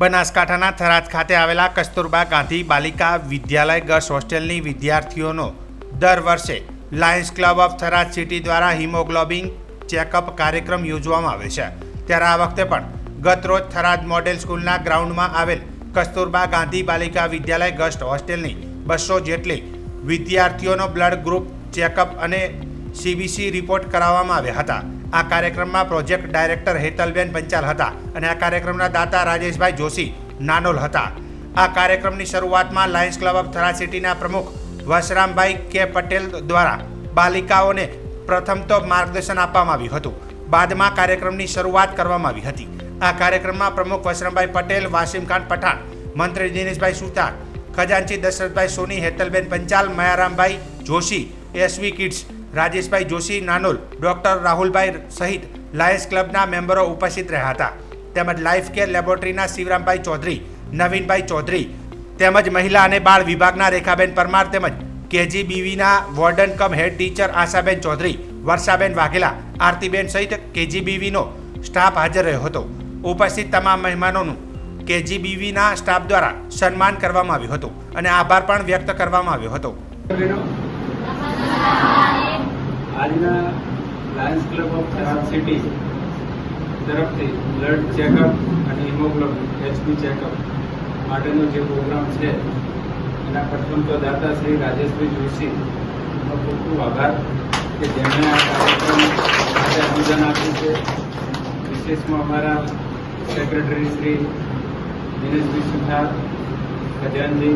બનાસકાંઠાના થરાદ ખાતે આવેલા કસ્તુરબા ગાંધી બાલિકા વિદ્યાલય ગર્લ્સ હોસ્ટેલની વિદ્યાર્થીઓનો દર વર્ષે Lions Club of Tharad City દ્વારા હિમોગ્લોબિન ચેકઅપ કાર્યક્રમ યોજવામાં આવે છે. ત્યારે આ વખતે પણ ગતરોજ થરાદ મોડેલ સ્કૂલના ગ્રાઉન્ડમાં આવેલ કસ્તુરબા ગાંધી બાલિકા વિદ્યાલય ગર્લ્સ હોસ્ટેલની બસો જેટલી વિદ્યાર્થીઓનો બ્લડ ગ્રુપ ચેકઅપ અને સીબીસી રિપોર્ટ કરાવવામાં આવ્યા હતા. આ કાર્યક્રમમાં પ્રોજેક્ટ ડાયરેક્ટર હેતલબેન પંચાલ હતા અને આ કાર્યક્રમના દાતા રાજેશભાઈ જોશી નાનોલ હતા. આ કાર્યક્રમની શરૂઆતમાં લાયન્સ ક્લબ ઓફ થરા સિટીના પ્રમુખ વસરામભાઈ કે પટેલ દ્વારા બાલિકાઓને પ્રથમ તો માર્ગદર્શન આપવામાં આવ્યું હતું. બાદમાં કાર્યક્રમની શરૂઆત કરવામાં આવી હતી. આ કાર્યક્રમમાં પ્રમુખ વસરામભાઈ પટેલ વાસિમખાન પઠાણ, મંત્રી દિનેશભાઈ સુતાર, ખજાનચી Dasharathbhai Soni, Hetalben Panchal, મયારામભાઈ Joshi SV kids Rajeshbhai Joshi, Nanol, doctor રાહુલભાઈ સહિત લાયન્સ ક્લબના મેમ્બરો ઉપસ્થિત રહ્યા હતા. તેમજ લાઈફ કેર લેબોરેટરીના શિવરામભાઈ ચૌધરી, નવીનભાઈ ચૌધરી, તેમજ મહિલા અને બાળ વિભાગના રેખાબેન પરમાર તેમજ કેજીબીવીના warden cum head teacher Ashaben Chaudhary, Varshaben Vaghela, Aartiben સહિત કેજીબીવીનો સ્ટાફ હાજર રહ્યો હતો. ઉપસ્થિત તમામ મહેમાનોનું કેજીબીવીના સ્ટાફ દ્વારા સન્માન કરવામાં આવ્યું હતું અને આભાર પણ વ્યક્ત કરવામાં આવ્યો હતો. ક્લબ ઓફ ખરાબ સિટી તરફથી બ્લડ ચેકઅપ અને હિમોગ્લોબિન એચપી ચેકઅપ માટેનો જે પ્રોગ્રામ છે, એના પ્રથમ તો દાતા શ્રી રાજેશભાઈ જોશીનો ખૂબ ખૂબ આભાર કે જેમણે આ કાર્યક્રમ માટે અનુદાન આપ્યું છે. વિશેષમાં અમારા સેક્રેટરી શ્રી દિનેશભાઈ સુથાર ખજાનજી